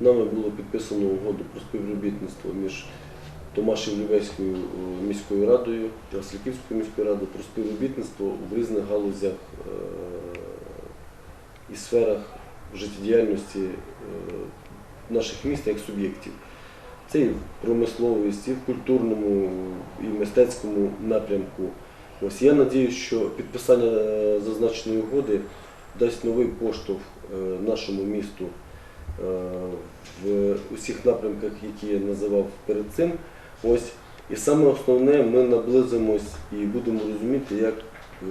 нами було підписано угоду про співробітництво між Томашів-Лівецькою е, міською радою Васильківською міською радою про співробітництво в різних галузях е, і сферах життєдіяльності е, наших міст як суб'єктів. Це і в промисловості, і в культурному, і в мистецькому напрямку. Ось я надіюсь, що підписання зазначеної угоди дасть новий поштовх нашому місту в усіх напрямках, які я називав перед цим. Ось. І саме основне, ми наблизимось і будемо розуміти, як е,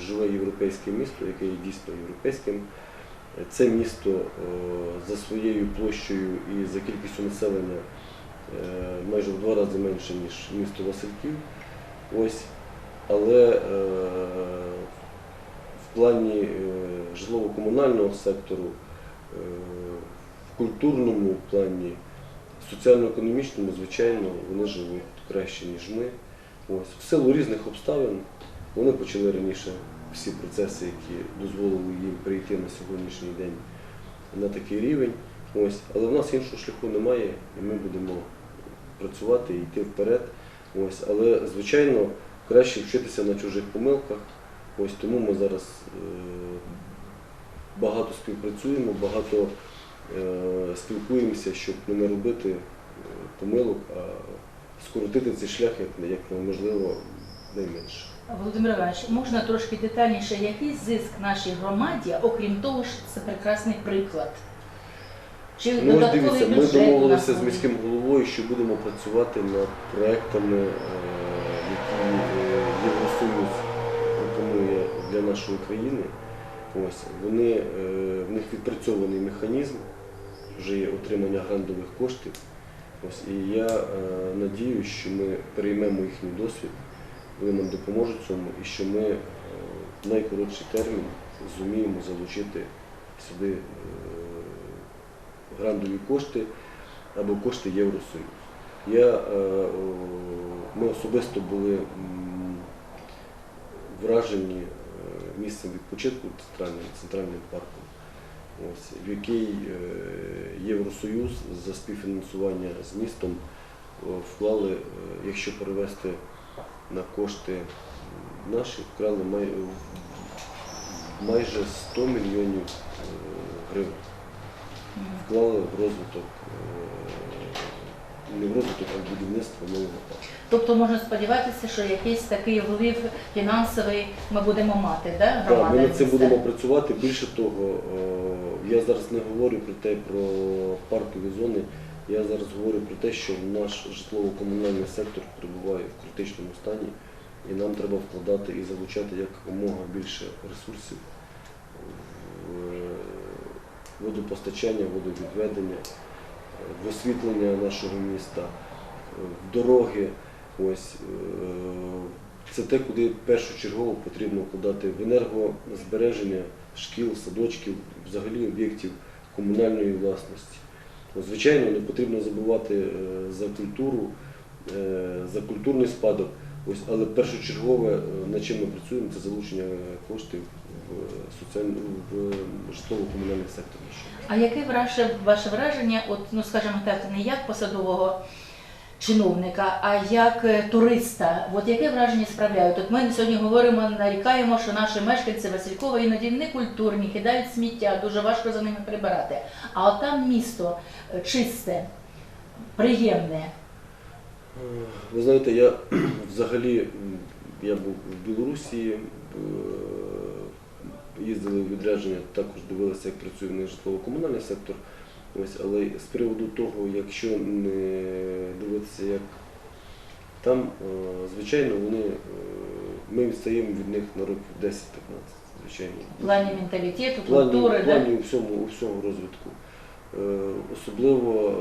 живе європейське місто, яке є дійсно європейським. Це місто е, за своєю площею і за кількістю населення е, майже в два рази менше, ніж місто Васильків. Ось. Але е, в плані е, житлово-комунального сектору, е, культурному плані, соціально-економічному, звичайно, вони живуть краще, ніж ми. Ось. В силу різних обставин вони почали раніше всі процеси, які дозволили їм прийти на сьогоднішній день на такий рівень. Ось. Але в нас іншого шляху немає, і ми будемо працювати і йти вперед. Ось. Але, звичайно, краще вчитися на чужих помилках. Ось тому ми зараз е, багато співпрацюємо, багато спілкуємося, щоб не робити е, помилок, а скоротити цей шлях як, можливо найменше. Володимир Іванович, можна трошки детальніше, який зиск нашій громаді, окрім того, що це прекрасний приклад? Чи Ну, додатковий дивіться, ми бюджет домовилися з міським головою, що будемо працювати над проектами, е, які е, Євросоюз пропонує для нашої країни. Ось вони, е, в них відпрацьований механізм, вже є отримання грантових коштів. Ось, і я е, надіюсь, що ми переймемо їхній досвід, вони нам допоможуть цьому, і що ми е, в найкоротший термін зуміємо залучити сюди е, грантові кошти або кошти Євросоюзу. Я, е, ми особисто були вражені е, місцем відпочинку центральним, центральним парком, ось, в який е, Євросоюз за співфінансування з містом вклали, е, якщо перевести на кошти наші, вкрали май, майже 100 мільйонів е, гривень вклали в розвиток, е, не в розвиток, а в будівництво нового парку. Тобто можна сподіватися, що якийсь такий вплив фінансовий ми будемо мати, да, Так, ми над цим будемо працювати. Більше того, е, я зараз не говорю про те, про паркові зони. Я зараз говорю про те, що наш житлово-комунальний сектор перебуває в критичному стані, і нам треба вкладати і залучати якомога більше ресурсів в е, водопостачання, водовідведення, в освітлення нашого міста, в дороги. Ось е, це те, куди першочергово потрібно вкладати в енергозбереження шкіл, садочків, взагалі об'єктів комунальної власності. Звичайно, не потрібно забувати е, за культуру, е, за культурний спадок. Але першочергове, е, над чим ми працюємо, це залучення коштів в соціальну в житлово-комунальний сектор. А яке ваше враження, от, ну скажімо так, не як посадового чиновника, а як е, туриста? От яке враження справляють? От ми сьогодні говоримо, нарікаємо, що наші мешканці Василькова іноді не культурні, кидають сміття, дуже важко за ними прибирати. А от там місто е, чисте, приємне. Ви знаєте, я взагалі я був в Білорусі, е, їздили в відрядження, також дивилися, як працює в них житлово-комунальний сектор. Ось, але з приводу того, якщо не дивитися, як там, е, звичайно, вони, е, ми відстаємо від них на років 10-15, звичайно. В плані менталітету, плані, культури, в плані у всьому, у всьому розвитку. Е, Особливо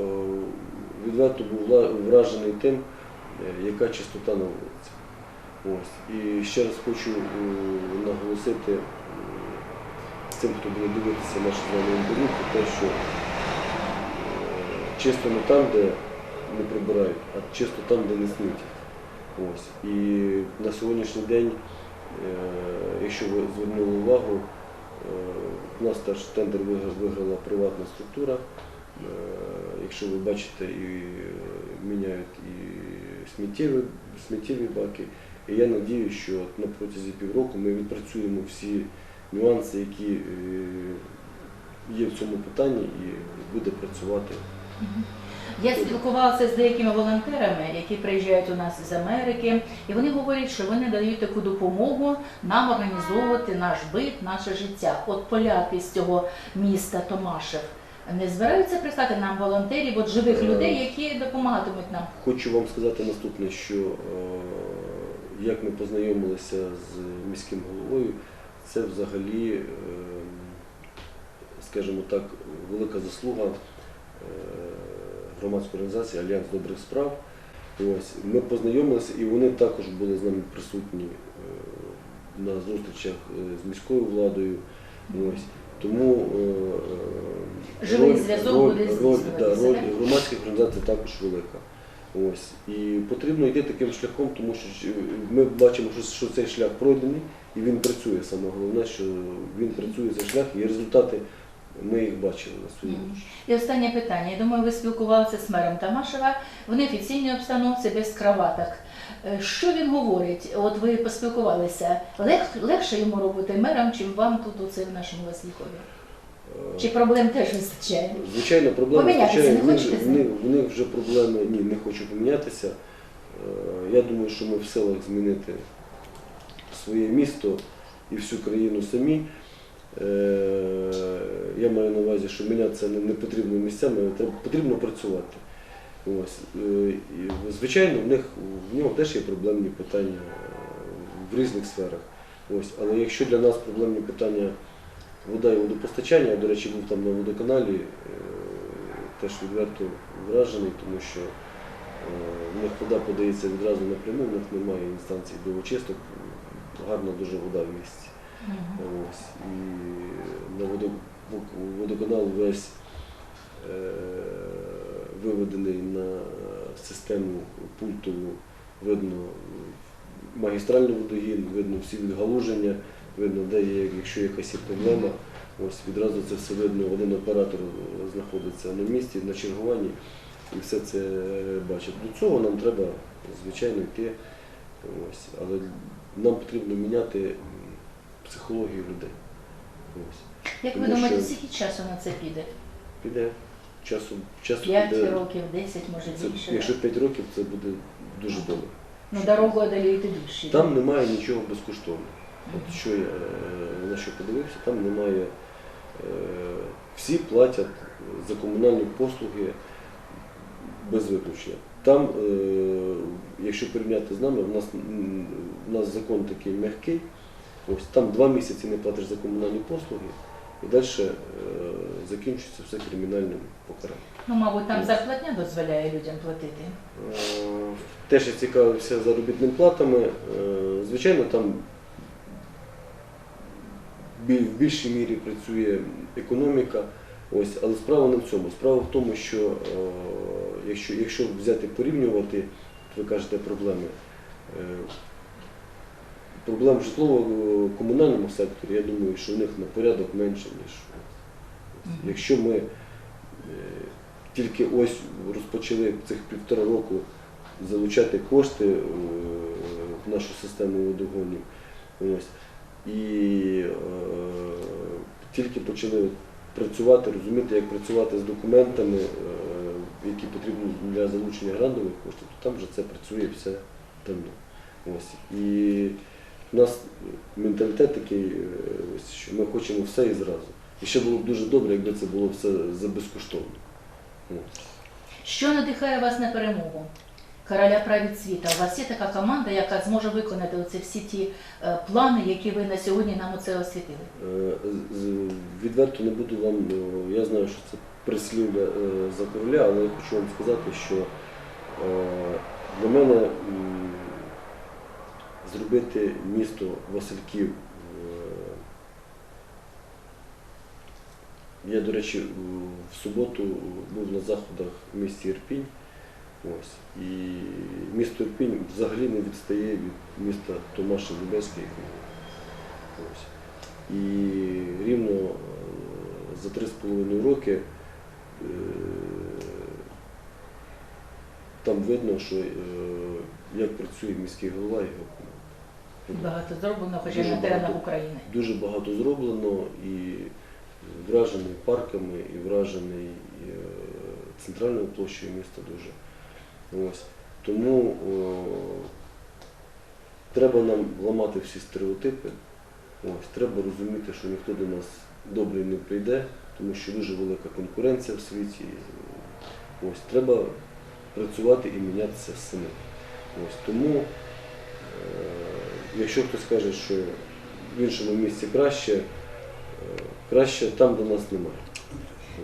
відверто був вражений тим, яка чистота на вулиці. Ось. І ще раз хочу наголосити е, цим, хто буде дивитися наше з вами інтерв'ю, про те, що чисто не там, де не прибирають, а чисто там, де не смітять. Ось. І на сьогоднішній день, е, якщо ви звернули увагу, Е, У нас теж тендер виграла приватна структура. Якщо ви бачите, і е, міняють і сміттєві, сміттєві баки. І я надію, що на протязі півроку ми відпрацюємо всі нюанси, які е, є в цьому питанні, і буде працювати. Я спілкувалася з деякими волонтерами, які приїжджають у нас з Америки, і вони говорять, що вони дають таку допомогу нам організовувати наш бит, наше життя. От поляки з цього міста Томашев не збираються прислати нам волонтерів, от живих Е. людей, які допомагатимуть нам. Хочу вам сказати наступне, що е, як ми познайомилися з міським головою, це взагалі, е, скажімо так, велика заслуга громадської організації Альянс добрих справ. Ось ми познайомилися, і вони також були з нами присутні е, на зустрічах е, з міською владою. Ось. Тому е, Живий роль- зв'язок роль- буде роль, да, роль громадських організацій також велика. Ось. І потрібно йти таким шляхом, тому що ми бачимо, що, що цей шлях пройдений і він працює. Саме головне, що він працює цей шлях, і результати ми їх бачили на своїй очі. І останнє питання. Я думаю, ви спілкувалися з мером Тамашева. Вони в офіційній обстановці без краваток. Е, Що він говорить? От ви поспілкувалися. Лег, легше йому робити мером, чим вам тут оце в нашому Василькові? Е, Чи проблем теж вистачає? Звичайно, проблеми Помінятися вистачає. не хочете з в ним? них, в них вже проблеми, ні, не хочу помінятися. Е, Я думаю, що ми в силах змінити своє місто і всю країну самі. Е, Я маю на увазі, що мінятися не, не потрібно місцями, потрібно працювати. Ось. Е, Звичайно, в них в нього теж є проблемні питання е, в різних сферах. Ось. Але якщо для нас проблемні питання вода і водопостачання, я, до речі, був там на водоканалі, е, теж відверто вражений, тому що в них вода подається відразу напряму, в них немає інстанції до очисток, гарна дуже вода в місті. Ось. І на водо- водоканал весь е, виведений на систему пультову, видно магістральний водогін, видно всі відгалуження, видно, де є, якщо якась є проблема. Ось відразу це все видно, один оператор знаходиться на місці, на чергуванні і все це бачить. До цього нам треба, звичайно, йти. Ось. Але нам потрібно міняти психологію людей. Ось. Як ви Тому думаєте, що- скільки часу на це піде? Піде часу, часу 5 піде. років, 10, може Це, більше? якщо да? 5 років, це буде дуже добре. Ну, дорогу одоліти більше. Там немає нічого безкоштовного. От що я е, на що подивився, там немає. е, Всі платять за комунальні послуги без виключення. Там, е, якщо порівняти з нами, в нас, м, в нас закон такий м'який. Ось там два місяці не платиш за комунальні послуги, і далі е, закінчується все кримінальним покаранням. Ну, мабуть, там зарплатня дозволяє людям платити. Е, Теж я цікавився заробітними платами. Е, Звичайно, там в більшій мірі працює економіка. Ось, але справа не в цьому. Справа в тому, що е, якщо, якщо взяти порівнювати, ви кажете проблеми. е, Проблем в житлово-комунальному секторі, я думаю, що в них на порядок менше, ніж. у нас. Якщо ми е, тільки ось розпочали цих півтора року залучати кошти е, в нашу систему водогонів. Ось. І е, тільки почали працювати, розуміти, як працювати з документами, е, які потрібні для залучення грантових коштів, то там вже це працює все давно. Ось. І у нас менталітет такий, е, ось, що ми хочемо все і зразу. І ще було б дуже добре, якби це було все за безкоштовно. Що надихає вас на перемогу? Короля править світа. У вас є така команда, яка зможе виконати оці всі ті е, плани, які ви на сьогодні нам оце освітили. Е, з- Відверто не буду вам, е, я знаю, що це прислів'я е, за короля, але я хочу вам сказати, що е, для мене м, зробити місто Васильків. е, Я, до речі, в суботу був на заходах в місті Ірпінь. Ось. І місто Ірпінь взагалі не відстає від міста Томаша Любецький. Ось. І рівно е, за три з половиною роки е, там видно, що як працює міський голова і його. Багато зроблено, хоча й Дуже на теренах багато. України. Дуже багато зроблено і вражений парками, і вражений е, центральною площею міста дуже. Ось. Тому о, треба нам ламати всі стереотипи. Ось. Треба розуміти, що ніхто до нас добрий не прийде, тому що дуже велика конкуренція в світі. Ось. Треба працювати і мінятися самим. Ось. Тому, е, якщо хтось каже, що в іншому місці краще, е, краще там, де нас немає.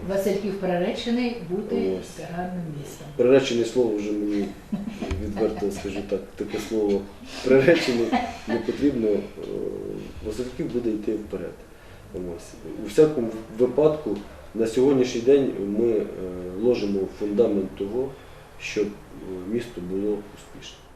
Васильків приречений бути Ось. гарним містом. Приречене слово вже мені відверто скажу так, таке слово приречений не потрібно. Е, Васильків буде йти вперед. Ось. У всякому випадку на сьогоднішній день ми е, ложимо фундамент того, щоб місто було успішним.